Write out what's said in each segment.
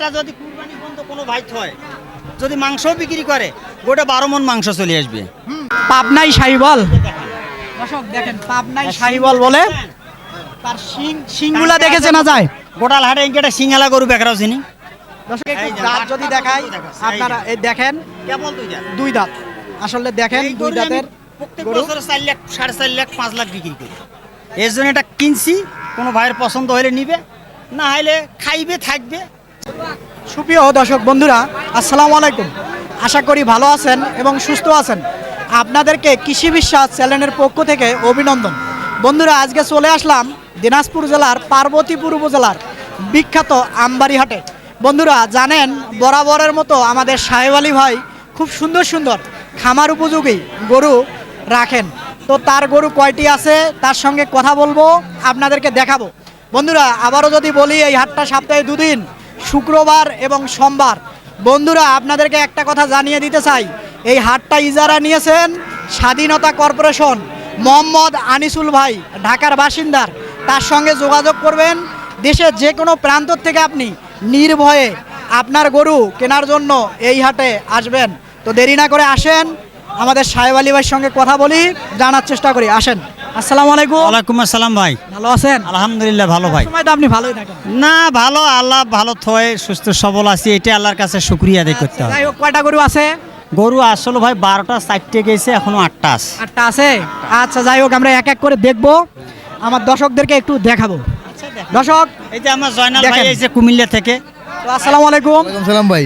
এটা যদি কুরবানি বন্ধ কোনো ভাই হয় যদি মাংস বিক্রি করে গোটা বারো মন মাংস চলে আসবে। পাবনাই শাহিবল দর্শক দেখেন পাবনাই শাহিবল বলে তার শিং শিংগুলা দেখে চেনা যায়? গোটাল হাটে ইনকেটা সিঙ্গালা গরু বেকরাও চিনি দাঁত যদি দেখাই। আপনারা এই দেখেন কেবল দুই দাঁত। আসলে দেখেন দুই দাঁতের প্রত্যেক বছর চার লাখ সাড়ে চার লাখ পাঁচ লাখ বিক্রি করি। এর জন্য এটা কিনছি কোনো ভাইয়ের পছন্দ হলে নিবে না হলে খাইবে থাকবে। সুপ্রিয় দর্শক বন্ধুরা, আসসালামু আলাইকুম। আশা করি ভালো আছেন এবং সুস্থ আছেন। আপনাদেরকে কৃষি বিশ্বাস চ্যানেলের পক্ষ থেকে অভিনন্দন। বন্ধুরা, আজকে চলে আসলাম দিনাজপুর জেলার পার্বতীপুর উপজেলার বিখ্যাত আমবাড়িহাটে। বন্ধুরা, জানেন, বরাবরের মতো আমাদের সাহেব আলী ভাই খুব সুন্দর সুন্দর খামার উপযোগী গরু রাখেন। তো তার গরু কয়টি আছে, তার সঙ্গে কথা বলব, আপনাদেরকে দেখাবো। বন্ধুরা, আবারও যদি বলি, এই হাটটা সপ্তাহে দুদিন শুক্রবার এবং সোমবার। বন্ধুরা, আপনাদেরকে একটা কথা জানিয়ে দিতে চাই। এই হাটটা ইজারা নিয়েছেন স্বাধীনতা কর্পোরেশন মোহাম্মদ আনিসুল ভাই, ঢাকার বাসিন্দার। তার সঙ্গে যোগাযোগ করবেন। দেশের যে কোনো প্রান্ত থেকে আপনি নির্ভয়ে আপনার গরু কেনার জন্য এই হাটে আসবেন। তো দেরি না করে আসেন। আমাদের সাহেব আলী ভাইয়ের সঙ্গে কথা বলি, জানার চেষ্টা করি। আসেন। আসসালামু আলাইকুম। ওয়ালাইকুম আসসালাম ভাই। ভালো আছেন? আলহামদুলিল্লাহ ভালো ভাই। সময় তো আপনি ভালোই থাকেন। না ভালো আল্লাহ ভালো থয় সুস্থ সবল আছি এটা আল্লাহর কাছে শুক্রিয়া আদায় করতে হবে। যাই হোক কয়টা গরু আছে? গরু আসলে ভাই বারোটা চারটে গেছে এখনও আটটা আছে। আটটা আছে? আচ্ছা যাই হোক আমরা এক এক করে দেখব। আমার দর্শকদেরকে একটু দেখাবো। দর্শক এই যে আমার জয়নাল ভাই এই যে কুমিল্লা থেকে। তো আসসালামু আলাইকুম। সালাম ভাই।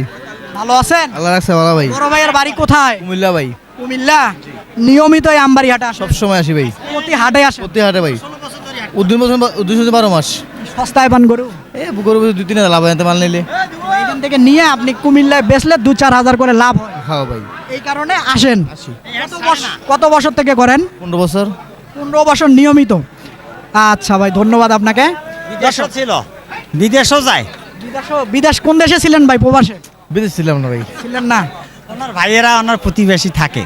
ভালো আছেন? আল্লাহ রাখছে ভালো ভাই। বড় ভাইয়ের বাড়ি কোথায়? কুমিল্লা ভাই। কুমিল্লা নিয়মিত আমবাড়ি হাটে আসো। সব সময় আসি ভাই। প্রতি হাটে আসে। প্রতি হাটে ভাই। উদ্দিন বছর উদ্দিন বারো মাস। সস্তায় পান গরু? এ গরু দুই তিন হাজার লাভ হয় মাল নিলে। এখান থেকে নিয়ে আপনি কুমিল্লায় বেচলে দু চার হাজার করে লাভ হয়। হ্যাঁ ভাই। এই কারণে আসেন। কত বছর থেকে করেন? পনেরো বছর। পনেরো বছর নিয়মিত। আচ্ছা ভাই ধন্যবাদ আপনাকে। বিদেশও ছিল। বিদেশও যায়। বিদেশ বিদেশ কোন দেশে ছিলেন ভাই প্রবাসে? বিদেশ ছিলাম না ভাই। ছিলেন না। ওনার ভাইয়েরা ওনার প্রতিবেশী থাকে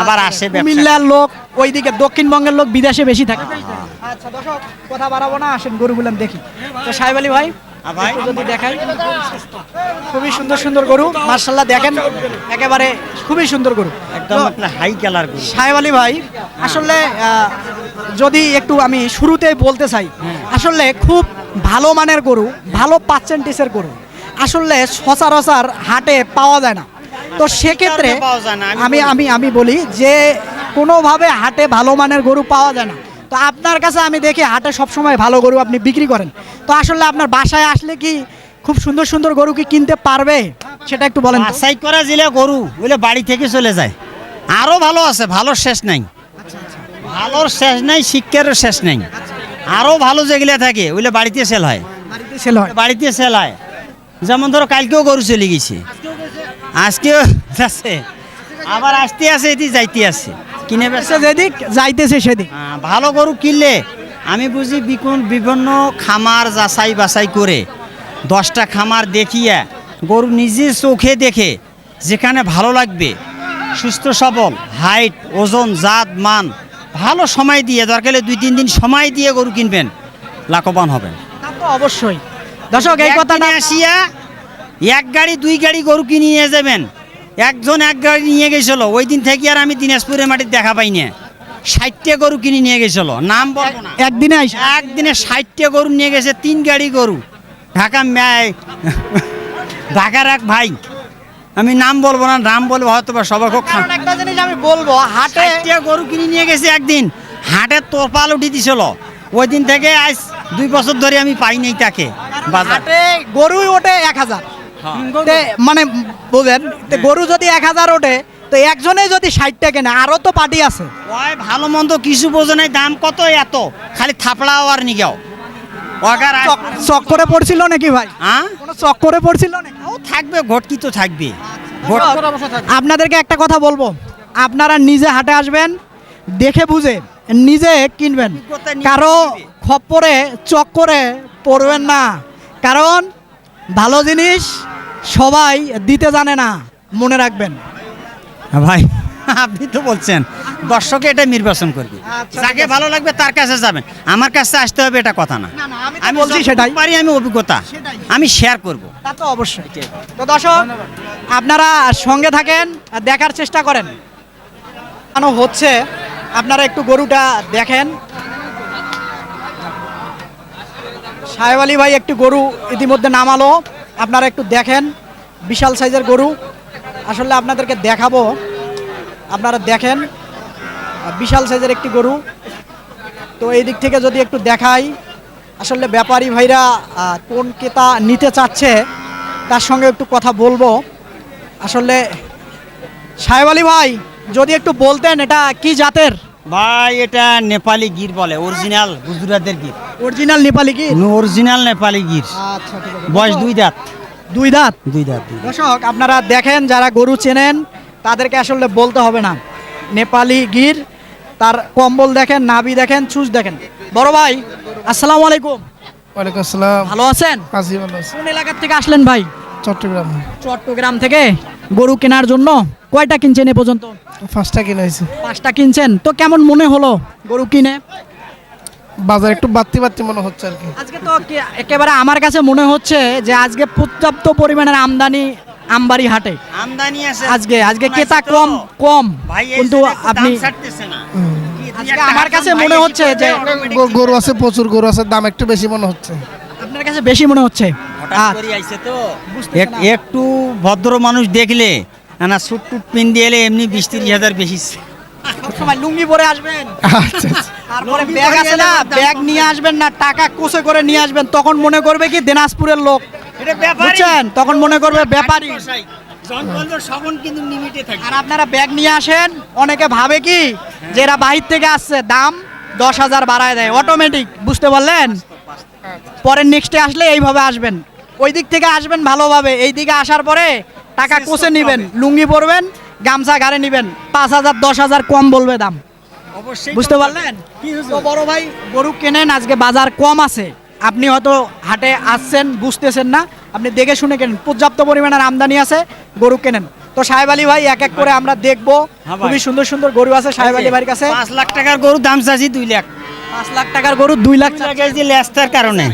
আবার আসে ব্যবসা কুমিল্লার লোক ওইদিকে দক্ষিণবঙ্গের লোক বিদেশে বেশি থাকে। আচ্ছা দর্শক কথা বাড়াবো না আসেন গরুগুলো দেখি। তো সাহেব আলী ভাই ভাই। যদি দেখাই। খুবই সুন্দর সুন্দর গরু মার্শাল্লাহ দেখেন একেবারে খুবই সুন্দর গরু। একদম হাই কালার গরু। সাহেব আলী ভাই আসলে আহ, যদি একটু আমি শুরুতেই বলতে চাই আসলে খুব ভালো মানের গরু ভালো পার্সেন্টেজের গরু। আসলে সচরাচর হাটে পাওয়া যায় না। তো সেক্ষেত্রে আমি আমি আমি বলি যে কোনোভাবে হাটে ভালো মানের গরু পাওয়া যায় না। তো আপনার কাছে আমি দেখি হাটে সবসময় ভালো গরু আপনি বিক্রি করেন। তো আসলে আপনার বাসায় আসলে কি খুব সুন্দর সুন্দর গরু কি কিনতে পারবে? সেটা একটু বলেন তো। বাছাই করা জিলে গরু ওইলে বাড়ি থেকে চলে যায়। আরও ভালো আছে ভালো শেষ নাই। ভালোর শেষ নাই শিক্ষারও শেষ নাই। আরও ভালো যেগুলো থাকে ওইলে বাড়িতে সেল হয়। বাড়িতে সেল হয়। বাড়িতে সেল হয়। যেমন ধরো কালকেও গরু চলে গেছে। আজকেও যাচ্ছে। আবার আসতে আছে এটি যাইতে আছে। কিনে বেছে সে যেদিক যাইতেছে সেদিক। ভালো গরু কিনলে আমি বুঝি বিকুন বিভিন্ন খামার যাচাই বাছাই করে দশটা খামার দেখিয়া গরু নিজে চোখে দেখে যেখানে ভালো লাগবে সুস্থ সবল হাইট ওজন জাত মান ভালো সময় দিয়ে দরকার হলে দুই তিন দিন সময় দিয়ে গরু কিনবেন লাভবান হবেন। তা তো অবশ্যই। দর্শক এই কথাটা আসিয়া এক গাড়ি দুই গাড়ি গরু কিনে নিয়ে যাবেন। একজন এক গাড়ি নিয়ে গেছিল। ওই দিন থেকে আর আমি দিনাজপুরের মাটির দেখা পাই না। ষাটটা গরু কিনে নিয়ে গেছিল। নাম বলব না। একদিনে একদিনে ষাটটা গরু নিয়ে গেছে তিন গাড়ি গরু। ঢাকা ম্যায় ঢাকার এক ভাই। আমি নাম বলব না নাম বলব হয়তো বা সবাই খুব একটা জিনিস আমি বলব হাটে গরু কিনে নিয়ে গেছে একদিন। হাটে তোরপাল উঠে দিছিল। ওই দিন থেকে আজ দুই বছর ধরে আমি পাইনি তাকে। বাজার। হাটে গরুই ওঠে এক হাজার। মানে বুঝেন গরু যদি এক হাজার ওঠে তো একজনে যদি ষাটটা কেনে আরও তো পার্টি আছে। ওই ভালো মন্দ কিছু বোঝে নাই দাম কত এত? খালি থাপড়াও আর নিগাও। চক- চক্করে পড়ছিল নাকি ভাই? হ্যাঁ? কোনো চক্করে পড়ছিল নাকি? ও থাকবে ঘটকি তো থাকবে। আপনাদেরকে একটা কথা বলব। আপনারা নিজে হাটে আসবেন দেখে বুঝে নিজে কিনবেন। কারও। খপ্পরে চক্করে পড়বেন না। কারণ ভালো জিনিস সবাই দিতে জানে না মনে রাখবেন। ভাই আপনি তো বলছেন দর্শকে এটা নির্বাচন করবে। আচ্ছা, যাকে ভালো লাগবে তার কাছে যাবেন। আমার কাছে আসতে হবে এটা কথা না। আমি বলছি সেটাই। পারি আমি অভিজ্ঞতা। আমি শেয়ার করব। তা তো অবশ্যই। তো দর্শক আপনারা সঙ্গে থাকেন আর দেখার চেষ্টা করেন। কেন হচ্ছে আপনারা একটু গরুটা দেখেন। সাহেব আলী ভাই একটু গরু ইতিমধ্যে নামালো। আপনারা একটু দেখেন, বিশাল সাইজের গরু। আসলে আপনাদেরকে দেখাবো, আপনারা দেখেন, বিশাল সাইজের একটি গরু। তো এই দিক থেকে যদি একটু দেখাই, আসলে ব্যাপারী ভাইরা কোন ক্রেতা নিতে চাচ্ছে, তার সঙ্গে একটু কথা বলব। আসলে সাহেব আলী ভাই, যদি একটু বলতেন এটা কি জাতের? ভাই এটা নেপালি গির বলে অরিজিনাল গুজরাটের গির। অরিজিনাল নেপালি গির? অরিজিনাল নেপালি গির। আচ্ছা ঠিক আছে। বয়স দুই দাঁত। দুই দাঁত? দুই দাঁত দর্শক আপনারা দেখেন যারা গরু চেনেন তাদেরকে আসলে বলতে হবে না। নেপালি গির তার কম্বল দেখেন নাভি দেখেন চুজ দেখেন। বড় ভাই আসসালামু আলাইকুম। ওয়ালাইকুম আসসালাম। ভালো আছেন? আছি ভালো আছি। কোন এলাকার থেকে আসলেন ভাই? চট্টগ্রাম। চট্টগ্রাম থেকে গরু কেনার জন্য। কয়টা কিনছেন এ পর্যন্ত? কিনে হয়েছে পাঁচটা কিনছেন? তো কেমন মনে হলো গরু কিনে? বাজার একটু বাড়তি বাড়তি মনে হচ্ছে আর কি। আজকে তো একেবারে আমার কাছে মনে হচ্ছে যে আজকে পর্যাপ্ত পরিমাণের আমদানি আমবাড়ি হাটে। আমদানি আছে। আজকে আজকে ক্রেতা কম কম। কিন্তু আপনি আমার কাছে মনে হচ্ছে যে- গরু আছে প্রচুর গরু আছে দাম একটু বেশি মনে হচ্ছে। আপনার কাছে বেশি মনে হচ্ছে। হঠাৎ করে আইছে তো। বুঝতেছে এক- না। একটু ভদ্র মানুষ দেখলে না সুট টুট পিন দিয়ে এলে এমনি বিশ তিরিশ হাজার বেশি। সবসময় লুঙ্গি পরে আসবেন। আচ্ছা তারপরে ব্যাগ আছে না ব্যাগ নিয়ে আসবেন না টাকা কোষে করে নিয়ে আসবেন তখন মনে করবে কি দিনাজপুরের লোক। বুঝছেন? তখন মনে করবে ব্যাপারী। আর আপনারা ব্যাগ নিয়ে আসেন অনেকে ভাবে কি যে এরা বাহির থেকে আসছে দাম দশ হাজার বাড়ায় দেয় অটোমেটিক বুঝতে পারলেন? পরের নেক্সটে আসলে এইভাবে আসবেন। ওই দিক থেকে আসবেন ভালোভাবে। এই দিকে আসার পরে টাকা কোষে নিবেন লুঙ্গি পরবেন গামছা ঘাড়ে নিবেন পাঁচ হাজার দশ হাজার কম বলবে দাম। বুঝতে পারলেন? তো বড় ভাই গরু কেনেন আজকে বাজার কম আছে। আপনি হয়তো হাটে আসছেন বুঝতেছেন না। আপনি দেখে শুনে কেনেন পর্যাপ্ত পরিমাণের আমদানি আছে গরু কেনেন। তো সাহেব আলী ভাই এক এক করে আমরা দেখব। হ্যাঁ খুবই সুন্দর সুন্দর গরু আছে সাহেব আলী ভাইয়ের কাছে। পাঁচ লাখ টাকার গরু দাম চাচ্ছি দুই লাখ। পাঁচ লাখ টাকার গরু দুই লাখ লাখ এই কারণে।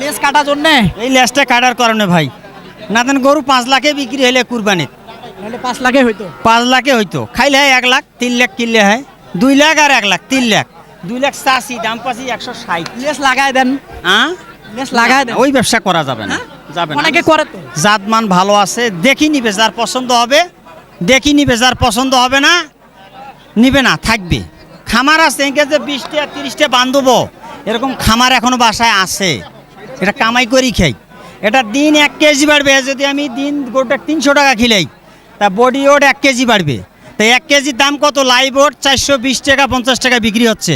লেস কাটার জন্য? এই লেসটা কাটার কারণে ভাই। না দেন গরু পাঁচ লাখে বিক্রি হলে কুরবানিত নাহলে পাঁচ লাখে হইতো? পাঁচ লাখে হইতো। খাইলে হয় এক লাখ তিন লাখ কিনলে হয়। দুই লাখ আর এক লাখ তিন লাখ। দুই লাখ চাষি দাম পাচ্ছি একশো ষাট। লেস লাগাই দেন। হ্যাঁ? লেস লাগাই দেন। ওই ব্যবসা করা যাবে না। যাবে না। অনেকে করে তো। জাত মান ভালো আছে দেখি নিবে যার পছন্দ হবে দেখি নিবে যার পছন্দ হবে না নিবে না থাকবে। খামার আছে এঁকে যে বিশটা তিরিশটা বান্ধব এরকম খামার এখনও বাসায় আছে। এটা কামাই করি খাই। এটা দিন এক কেজি বাড়বে যদি আমি দিন গোটা তিনশো টাকা খিলাই তা বডি ওট এক কেজি বাড়বে। তা এক কেজির দাম কত? লাইভ ওট চারশো বিশ টাকা পঞ্চাশ টাকা বিক্রি হচ্ছে।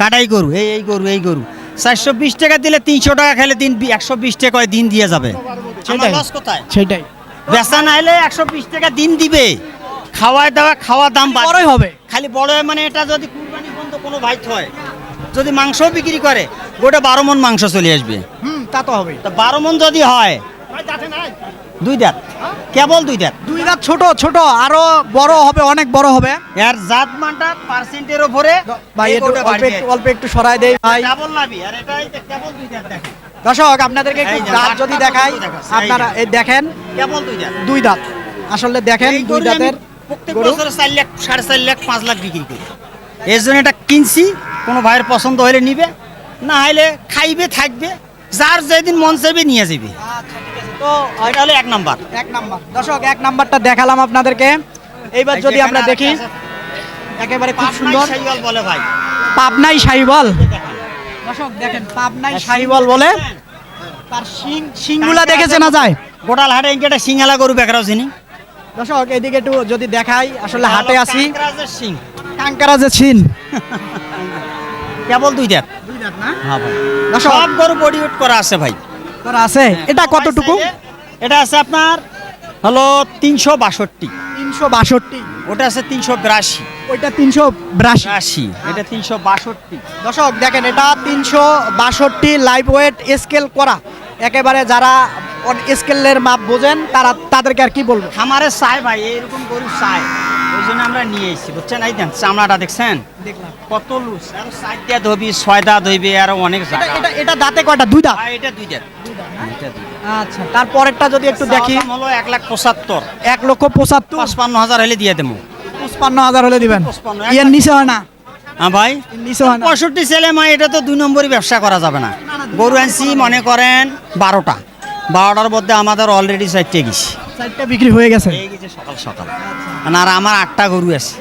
কাটাই গরু এই এই গরু এই গরু। চারশো বিশ টাকা দিলে তিনশো টাকা খেলে দিন একশো বিশ টাকা দিন দিয়ে যাবে। সেটাই। বেচা না হলে একশো বিশ টাকা দিন দিবে। খাওয়ায় দাওয়া খাওয়া দাম। বড়ই হবে। খালি বড় হয় মানে এটা যদি কুরবানি বন্ধ কোনো ভাই হয় যদি মাংস বিক্রি করে গোটা বারো মন মাংস চলে আসবে। তা তো হবে তা বারো মন যদি হয় দুই দাঁত। কেবল দুই দাঁত। দুই দাঁত ছোট ছোট আরও বড় হবে অনেক বড় হবে। এর জাত মানটা পার্সেন্টের ওপরে ভাই একটু অল্প একটু সরাই দেই ভাই। ডাবল লাভি আর এটা এই যে কেবল দুই দাঁত দেখেন। দর্শক আপনাদেরকে একটু দাঁত যদি দেখাই আপনারা এই দেখেন কেবল দুই দাঁত। দুই দাঁত। আসলে দেখেন দুই দাঁতের প্রত্যেক বছর চার লাখ সাড়ে চার লাখ পাঁচ লাখ বিক্রি করি। এর জন্য এটা কিনছি কোনো ভাইয়ের পছন্দ হলে নিবে না হলে খাইবে থাকবে। যার যেদিন মন চাইবে নিয়ে যাবে। তো এটা হলো এক নাম্বার। এক নাম্বার। দর্শক এক নাম্বারটা দেখালাম আপনাদেরকে। এইবার যদি আমরা দেখি একেবারে খুব সুন্দর। বলে ভাই। পাবনাই শাহিবল দর্শক দেখেন পাবনাই শাহিবল বলে। তার শিং শিংগুলা দেখে চেনা যায়? গোটাল হাটে একটা সিঙ্গালা গরু বেকরাও চিনি দর্শক এদিকে একটু যদি দেখাই আসলে হাটে আছি কাঁকড়াজের শিং। কাঙ্কারা যে ছিন কেবল না? হ্যাঁ ভাই। সব গরু বডি ওয়েট করা আছে ভাই। তোরা আছে? এটা কতটুকু? এটা আছে আপনার হলো তিনশো বাষট্টি। তিনশো বাষট্টি। ওটা আছে তিনশো বিরাশি। ওইটা তিনশো বিরাশি। এটা তিনশো বাষট্টি। দর্শক দেখেন এটা তিনশো বাষট্টি লাইভ ওয়েট স্কেল করা। একেবারে যারা স্কেলের মাপ বোঝেন তারা তাদেরকে আর কি বলব? খামারে চাই ভাই এরকম গরু চাই ওই জন্য আমরা নিয়ে এসেছি বুঝছেন? এই দেন চামড়াটা দেখছেন? দেখলাম। কত লুজ আর সাইড দিয়ে ধবি ছয় দাঁত হইবে আরও অনেক এটা জায়গা এটা এটা দাঁতে কয়টা? দুই দাঁত? আর এটা দুই দাঁত। এটা দুই দাঁত। আচ্ছা তারপরেরটা যদি একটু দেখি। চাওয়া দাম হলো এক লাখ পঁচাত্তর। এক লক্ষ পঁচাত্তর? পাঁচপান্ন হাজার হলে দিয়ে দেবো। পঁচপান্ন হাজার হলে দিবেন? নিচে হয় না? হ্যাঁ ভাই। এর নিচে হয় না? পঁয়ষট্টি ছেলে মা এটা তো দুই নম্বরই ব্যবসা করা যাবে না। গরু আনছি মনে করেন বারোটা। বারোটার মধ্যে আমাদের অলরেডি চারটে গেছি। চারটা বিক্রি হয়ে গেছে। গেছে সকাল সকাল। আর আমার আটটা গরু আছে।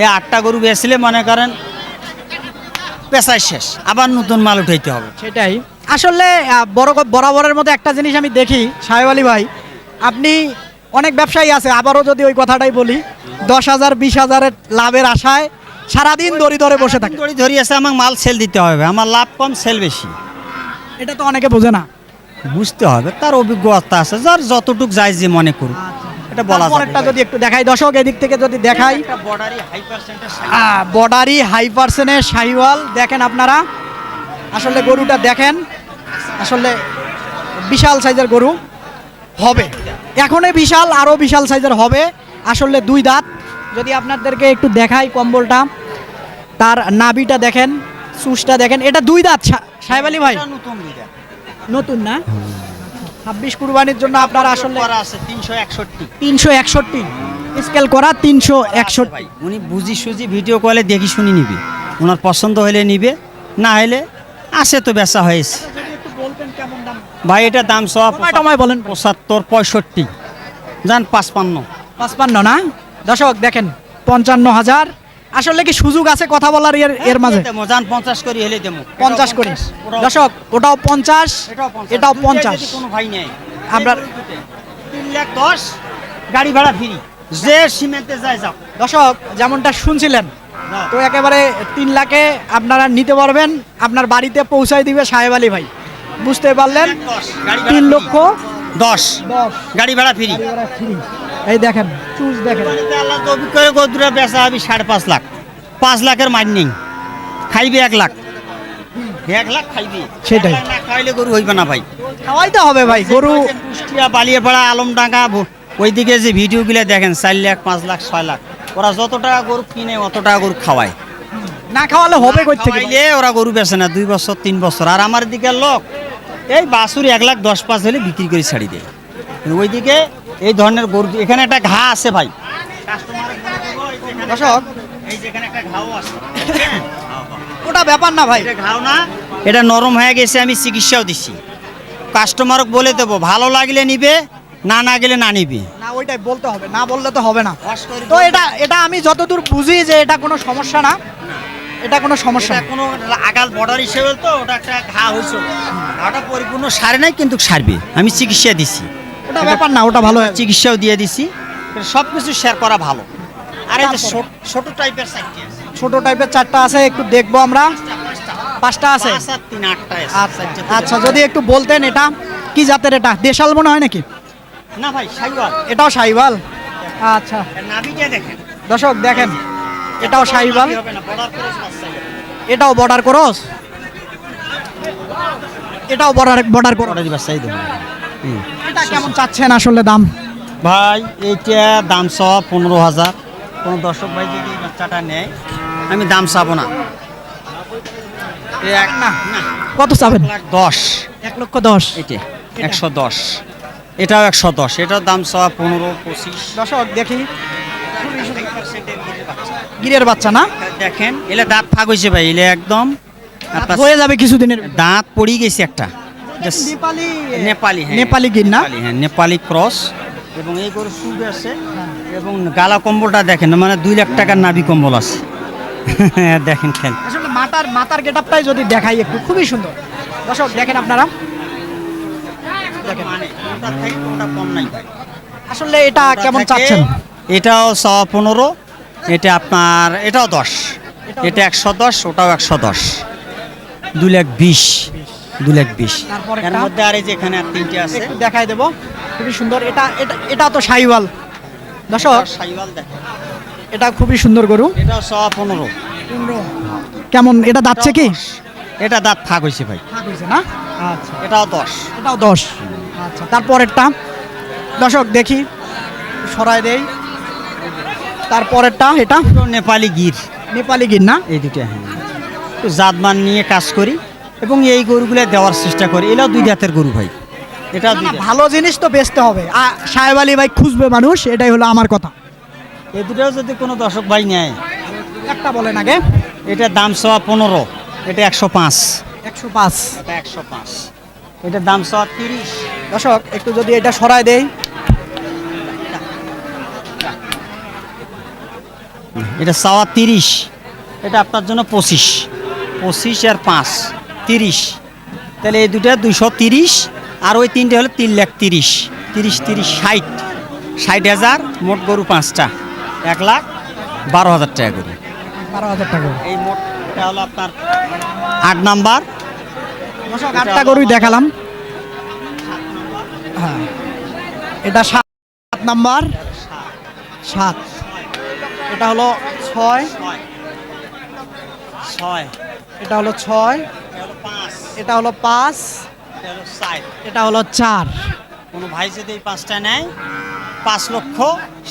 এই আটটা গরু বেচলে মনে করেন পেশায় শেষ। আবার নতুন মাল উঠাইতে হবে। সেটাই। আসলে বড় বরাবরের মধ্যে একটা জিনিস আমি দেখি সাহেব আলী ভাই। আপনি অনেক ব্যবসায়ী আছে আবারও যদি ওই কথাটাই বলি দশ হাজার বিশ হাজারের লাভের আশায় সারাদিন দড়ি ধরে বসে থাকে। দড়ি ধরি আছে আমাকে মাল সেল দিতে হবে। আমার লাভ কম সেল বেশি। এটা তো অনেকে বোঝে না। বুঝতে হবে তার অভিজ্ঞতা আছে যার যতটুক যায় যে মনে করুক। এটা বলা যাবে। তারপরেরটা যদি একটু দেখাই দর্শক এদিক থেকে যদি দেখাই। একটা বর্ডারি হাই পার্সেন্টের শাহিওয়াল দেখেন আপনারা। আসলে গরুটা দেখেন আসলে বিশাল সাইজের গরু হবে। এখনই বিশাল আরও বিশাল সাইজের হবে। আসলে দুই দাঁত। যদি আপনাদেরকে একটু দেখাই কম্বলটা তার নাবিটা দেখেন সুসটা দেখেন এটা দুই দাঁত সাহেব আলী ভাই। নতুন নতুন না? ছাব্বিশ কুরবানির জন্য আপনার আসলে করা আছে তিনশো একষট্টি। তিনশো একষট্টি। স্কেল করা তিনশো একষট্টি। উনি বুঝি সুজি ভিডিও কলে দেখি শুনি নিবে। ওনার পছন্দ হলে নিবে না হলে আসে তো বেচা হয়েছে। ভাই এটা দাম সব টমায় বলেন। পঁচাত্তর পঁয়ষট্টি। যান পাঁচপান্ন। পাঁচপান্ন না? দর্শক দেখেন পঞ্চান্ন হাজার আসলে কি সুযোগ আছে কথা বলার এর এর মাঝে? যান পঞ্চাশ করি হলে দেবো। পঞ্চাশ করে। দর্শক ওটাও পঞ্চাশ এটাও পঞ্চাশ। কোনো ভাই নেই আমরা তিন লাখ দশ গাড়ি ভাড়া ফ্রি। যে সিমেন্টে যায় যাও। দর্শক যেমনটা শুনছিলেন তো একেবারে তিন লাখে আপনারা নিতে পারবেন। আপনার বাড়িতে পৌঁছায় দিবে সাহেব আলী ভাই। বুঝতে পারলেন? তিন লক্ষ দশ গাড়ি ভাড়া ফ্রি। এই দেখেন চুজ দেখেন। আল্লাহ করে বেচা হবে সাড়ে পাঁচ লাখ। পাঁচ লাখের মাইনিং। খাইবে এক লাখ। এক লাখ খাইবি। সেটাই। এক লাখ না খাইলে গরু হইবে না ভাই। খাওয়াইতে হবে ভাই গরু কুষ্টিয়া বালিয়াপাড়া আলমডাঙ্গা ভ- ওইদিকে যে ভিডিওগুলো দেখেন চার লাখ পাঁচ লাখ ছয় লাখ। ওরা যত টাকা গরু কিনে অত টাকা গরু খাওয়ায়। না খাওয়ালে হবে কই থেকে ওরা গরু বেচে না দুই বছর তিন বছর। আর আমার দিকে লোক এই বাসুর এক লাখ দশ পাঁচ হলে বিক্রি করে ছাড়ি দেয়। ওইদিকে এই ধরনের গরু এখানে একটা ঘা আছে ভাই। দর্শক ওটা ব্যাপার না ভাই। এটা ঘাও না এটা নরম হয়ে গেছে আমি চিকিৎসাও দিচ্ছি। কাস্টমারকে বলে দেবো ভালো লাগলে নিবে না না গেলে না নিবে। না ওইটাই বলতে হবে না বললে তো হবে না। তো এটা এটা আমি যতদূর বুঝি যে এটা কোনো সমস্যা না। এটা কোনো সমস্যা না। কোনো আগাল বর্ডার হিসেবে তো ওটা একটা ঘা হয়েছিল ঘাটা পরিপূর্ণ সারে নাই কিন্তু সারবে। আমি চিকিৎসা দিচ্ছি। ওটা ব্যাপার না ওটা ভালো চিকিৎসাও দিয়ে দিছি। সব কিছু শেয়ার করা ভালো। আর এই যে ছোট- টাইপের আছে। ছোট টাইপের চারটা আছে একটু দেখব আমরা। পাঁচটা আছে? আচ্ছা আচ্ছা যদি একটু বলতেন এটা কি জাতের এটা? দেশাল মনে হয় নাকি? না ভাই সাইওয়াল। এটাও সাইবাল আচ্ছা। দেখেন। দর্শক দেখেন এটাও বাচ্চা এটাও বর্ডার ক্রস? এটাও বর্ডার বর্ডার ক্রস। বাচ্চাই দেবো। হুম। এটা কেমন চাচ্ছেন আসলে দাম? ভাই এইটা দাম সব পনেরো হাজার। কোনো দর্শক ভাই যদি বাচ্চাটা নেয় আমি দাম চাবো না। এক না না। কত চাবেন? লাখ দশ। এক লক্ষ দশ। এটা একশো দশ। এটাও একশো দশ। এটার দাম সব পনেরো পঁচিশ। দর্শক দেখি। গিরের বাচ্চা না? দেখেন। এলে দাঁত ফাঁক হয়েছে ভাই এলে একদম হয়ে যাবে কিছুদিনের দাঁত পড়ি গেছে একটা। নেপালি নেপালি নেপালি গির না হ্যাঁ নেপালি ক্রস এবং এই গরু সুদ আছে। এবং গালা কম্বলটা দেখেন মানে দুই লাখ টাকার নাভি কম্বল আছে। দেখেন খেল। আসলে মাতার মাতার গেটআপটাই যদি দেখাই একটু খুবই সুন্দর। দর্শক দেখেন আপনারা। আসলে এটা কেমন চাচ্ছেন? এটাও ছ পনেরো এটা আপনার এটাও দশ। এটা একশো দশ ওটাও একশো দশ। দু লাখ বিশ। দু লাখ বিশ তারপর এর একটা? মধ্যে আর এই যে এখানে আর তিনটে আছে। দেখাই দেব খুবই সুন্দর। এটা এটা এটা তো সাইওয়াল। দর্শক সাইওয়াল দেখেন এটা খুবই সুন্দর গরু। এটাও ছ পনেরো। কেমন এটা যাচ্ছে কি? এটা দাঁত ফাঁক হয়েছে ভাই। না? আচ্ছা। এটাও দশ। এটাও দশ। আচ্ছা তারপরেরটা। দর্শক দেখি। সরাই দেই। তারপরেরটা এটা? নেপালি গির। নেপালি গির না? এই দুটো হ্যাঁ। জাতমান নিয়ে কাজ করি। এবং এই গরুগুলো দেওয়ার চেষ্টা করি। এটাও দুই জাতের গরু ভাই। এটা না, দুই ভালো জিনিস তো বেচতে হবে। আ- সাহেব আলী ভাই খুঁজবে মানুষ এটাই হলো আমার কথা। এই দুটোও যদি কোনো দর্শক ভাই নেয়। একটা বলেন আগে। এটার দাম সওয়া পনেরো এটা একশো পাঁচ। একশো পাঁচ। এটা একশো পাঁচ। এটার দাম সওয়া তিরিশ। দর্শক একটু যদি এটা সরায় দেই। এটা সাওয়া তিরিশ। এটা আপনার জন্য পঁচিশ। পঁচিশ আর পাঁচ। তিরিশ। তাহলে এই দুটা দুশো তিরিশ আর ওই তিনটে হলো তিন লাখ তিরিশ। তিরিশ তিরিশ ষাট। ষাট হাজার মোট গরু পাঁচটা। এক লাখ বারো হাজার টাকা করে বারো হাজার টাকা এই মোটটা হলো আপনার আট নাম্বার। আটটা গরুই দেখালাম। হ্যাঁ। এটা সাত নাম্বার। সাত। এটা হলো ছয় ছয়। ছয়। এটা হলো ছয়। এটা হলো পাঁচ। এটা হলো চার। কোনো ভাই যদি এই পাঁচটা নেয় পাঁচ লক্ষ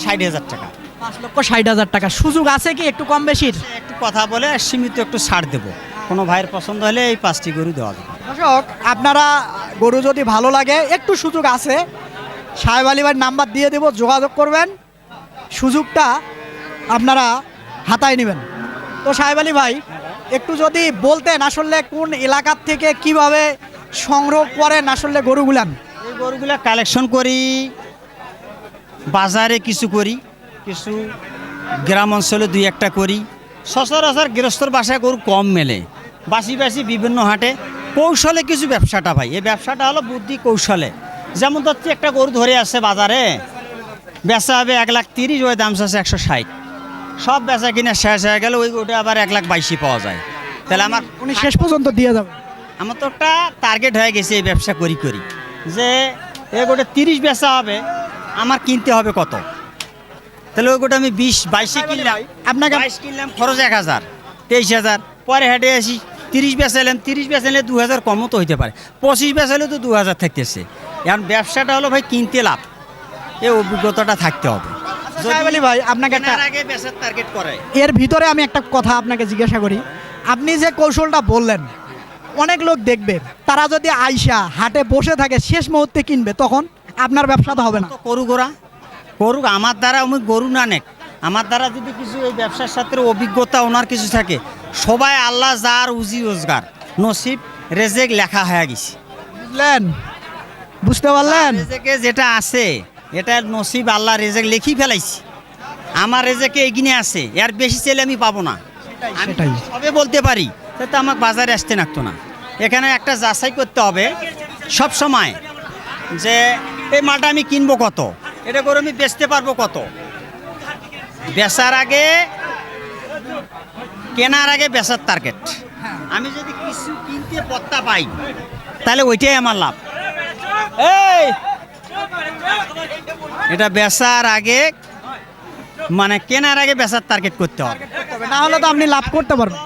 ষাট হাজার টাকা। পাঁচ লক্ষ ষাট হাজার টাকা। সুযোগ আছে কি একটু কম বেশির? একটু কথা বলে সীমিত একটু ছাড় দেবো। কোনো ভাইয়ের পছন্দ হলে এই পাঁচটি গরু দেওয়া যাবে। দর্শক আপনারা গরু যদি ভালো লাগে একটু সুযোগ আছে। সাহেব আলী ভাইয়ের নাম্বার দিয়ে দেবো যোগাযোগ করবেন। সুযোগটা আপনারা হাতায় নেবেন। তো সাহেব আলী ভাই একটু যদি বলতেন আসলে কোন এলাকার থেকে কীভাবে সংগ্রহ করেন আসলে গরুগুলান? এই গরুগুলা কালেকশন করি, বাজারে কিছু করি, কিছু গ্রাম অঞ্চলে দুই একটা করি। সচরাচর গৃহস্থর বাসায় গরু কম মেলে। বাসি বাসি বিভিন্ন হাটে কৌশলে কিছু ব্যবসাটা ভাই। এই ব্যবসাটা হলো বুদ্ধি কৌশলে। যেমন ধরছি, একটা গরু ধরে আসছে বাজারে, বেচা হবে এক লাখ তিরিশ, ওই দাম চাচ্ছে একশো ষাট। সব বেচা কিনে শেষ হয়ে গেলে ওই গরুটা আবার এক লাখ বাইশে পাওয়া যায়। তাহলে আমার উনি শেষ পর্যন্ত দিয়ে যাবে। আমার তো একটা টার্গেট হয়ে গেছে এই ব্যবসা করি করি যে এ গোটা তিরিশ বেচা হবে আমার কিনতে হবে কত? তাহলে ওই গোটা আমি বিশ বাইশে কিনলাম। আপনাকে বাইশ কিনলাম খরচ এক হাজার তেইশ হাজার। পরে হেঁটে আসি তিরিশ বেচাইলাম তিরিশ বেচাইলে দু হাজার কমও তো হইতে পারে। পঁচিশ বেচাইলে তো দু হাজার থাকতেছে। এখন ব্যবসাটা হলো ভাই কিনতে লাভ। এই অভিজ্ঞতাটা থাকতে হবে। সাহেব আলী ভাই আপনাকে একটা আগে বেচার টার্গেট করে। এর ভিতরে আমি একটা কথা আপনাকে জিজ্ঞাসা করি। আপনি যে কৌশলটা বললেন অনেক লোক দেখবে তারা যদি আইসা হাটে বসে থাকে শেষ মুহূর্তে কিনবে তখন আপনার ব্যবসা তো হবে না। গরু করুক গরু আমার দ্বারা আমি গরু না নেক। আমার দ্বারা যদি কিছু এই ব্যবসার সাথে অভিজ্ঞতা ওনার কিছু থাকে সবাই আল্লাহ যার উজি রোজগার নসিব রেজেক লেখা হয়ে গেছে। বুঝলেন? বুঝতে পারলেন? রেজেকে যেটা আছে এটা নসিব আল্লাহ রেজেক লিখি ফেলাইছি। আমার রেজেকে এগিনে আছে এর বেশি চাইলে আমি পাবো না। আমি। সবে বলতে পারি তো আমাকে বাজারে আসতে নাকতো না। এখানে একটা যাচাই করতে হবে সব সময় যে এই মালটা আমি কিনবো কত? এটা করে আমি বেচতে পারব কত? বেচার আগে কেনার আগে বেচার টার্গেট আমি যদি কিছু কিনতে পত্তা পাই তাহলে ওইটাই আমার লাভ। এই! এটা বেচার আগে মানে কেনার আগে বেচার টার্গেট করতে হবে। না হলে তো আপনি লাভ করতে পারবেন।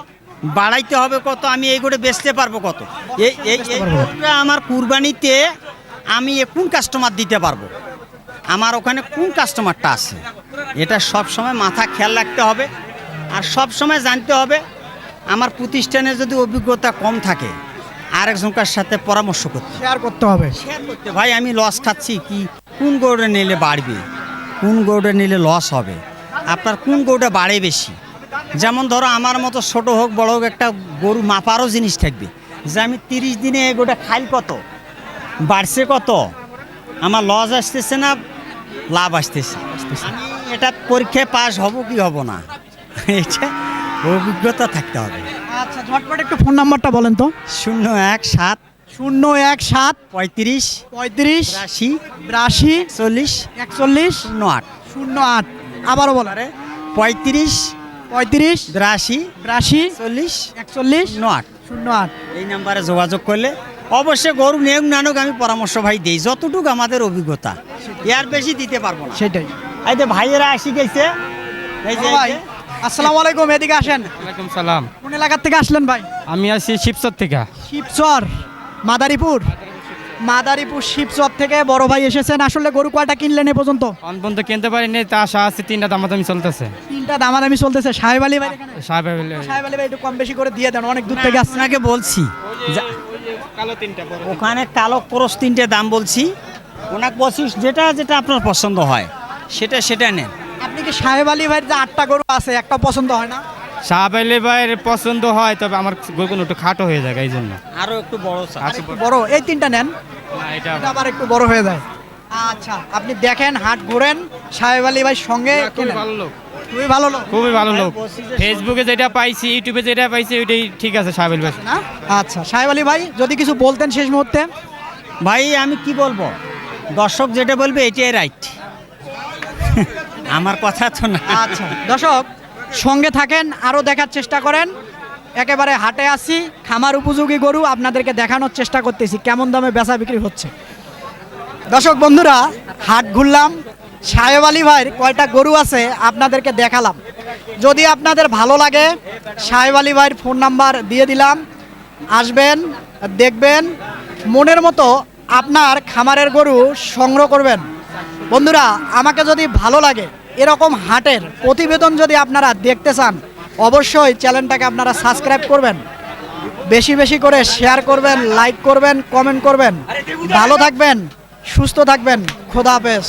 বাড়াইতে হবে কত, আমি এই করে বেচতে পারব কত? এই এই এই গরুটা আমার কুরবানিতে আমি কোন কাস্টমার দিতে পারব? আমার ওখানে কোন কাস্টমারটা আছে? এটা সব সময় মাথা খেয়াল রাখতে হবে। আর সব সময় জানতে হবে, আমার প্রতিষ্ঠানে যদি অভিজ্ঞতা কম থাকে আরেকজনকার সাথে পরামর্শ করতে। শেয়ার করতে হবে। শেয়ার করতে। ভাই আমি লস খাচ্ছি কি? কোন গরুটা নিলে বাড়বে? কোন গরুটা নিলে লস হবে? আপনার কোন গরুটা বাড়ে বেশি? যেমন ধরো আমার মতো ছোট হোক বড় হোক একটা গরু মাপারও জিনিস থাকবে। যে আমি তিরিশ দিনে এই গরুটা খাই কত? বাড়ছে কত? আমার লস আসতেছে না লাভ আসতেছে? আমি এটা পরীক্ষায় পাস হব কি হব না? এটা অভিজ্ঞতা থাকতে হবে। আচ্ছা ঝটপট একটু ফোন নাম্বারটা বলেন তো। শূন্য এক সাত। শূন্য এক সাত। পঁয়ত্রিশ। পঁয়ত্রিশ। আশি বিরাশি। চল্লিশ একচল্লিশ। শূন্য আট। শূন্য আট। আবারও বলেন আরে পঁয়ত্রিশ। পঁয়ত্রিশ। বিরাশি। বিরাশি। চল্লিশ একচল্লিশ। শূন্য আট। শূন্য আট। এই নাম্বারে যোগাযোগ করলে অবশ্যই গরু নেউক নানুক আমি পরামর্শ ভাই দিই যতটুকু আমাদের অভিজ্ঞতা। এর বেশি দিতে পারব না। সেটাই। এই যে ভাইয়েরা আসি গেছে। এই যে ভাই। আসসালামু আলাইকুম এদিকে আসেন। ওয়ালাইকুম সালাম। কোন এলাকার থেকে আসলেন ভাই? আমি আছি শিবচর থেকে। শিবচর মাদারীপুর। মাদারীপুর শিবচর থেকে বড় ভাই এসেছেন। আসলে গরু কয়টা কিনলেন এ পর্যন্ত? অন পর্যন্ত কিনতে পারিনি তা আশা আছে তিনটা দামাদামি চলতেছে। তিনটা দামাদামি চলতেছে। সাহেব আলী ভাই এখানে? সাহেব সাহেব আলী ভাই একটু কম বেশি করে দিয়ে দেন অনেক দূর থেকে আসছে। আপনাকে বলছি কালো তিনটা ওখানে কালো ক্রস তিনটে দাম বলছি। ওনাকে বলছি যেটা যেটা আপনার পছন্দ হয় সেটা সেটা নেন। আপনি কি সাহেব আলী ভাইয়ের যে আটটা গরু আছে একটা পছন্দ হয় না? সাহেব আলী ভাইয়ের পছন্দ হয় তবে আমার গরুগুলো একটু খাটো হয়ে যায় এই জন্য। আরও একটু বড় চা বড়? এই তিনটা নেন। না, এটা এটা আবার একটু বড় হয়ে যায়। আচ্ছা আপনি দেখেন হাট ঘোরেন সাহেব আলী ভাই সঙ্গে খুবই ভালো লোক। খুবই ভালো লোক। খুবই ভালো লোক। ফেসবুকে যেটা পাইছি ইউটিউবে যেটা পাইছি ওইটাই ঠিক আছে সাহেব আলী ভাই। না? আচ্ছা সাহেব আলী ভাই যদি কিছু বলতেন শেষ মুহূর্তে। ভাই আমি কি বলব? দর্শক যেটা বলবে এটাই রাইট আমার কথা তো না। আচ্ছা দর্শক, সঙ্গে থাকেন আরও দেখার চেষ্টা করেন। একেবারে হাটে আসি, খামার উপযোগী গরু আপনাদেরকে দেখানোর চেষ্টা করতেছি, কেমন দামে বেচা বিক্রি হচ্ছে। দর্শক, বন্ধুরা, হাট ঘুরলাম। সাহেব আলী ভাইয়ের কয়টা গরু আছে আপনাদেরকে দেখালাম। যদি আপনাদের ভালো লাগে, সাহেব আলী ভাইয়ের ফোন নাম্বার দিয়ে দিলাম। আসবেন, দেখবেন, মনের মতো আপনার খামারের গরু সংগ্রহ করবেন। বন্ধুরা, আমাকে যদি ভালো লাগে এরকম হাটের প্রতিবেদন যদি আপনারা দেখতে চান, অবশ্যই চ্যানেলটাকে আপনারা সাবস্ক্রাইব করবেন। বেশি বেশি করে শেয়ার করবেন, লাইক করবেন, কমেন্ট করবেন। ভালো থাকবেন, সুস্থ থাকবেন। খোদা হাফেজ।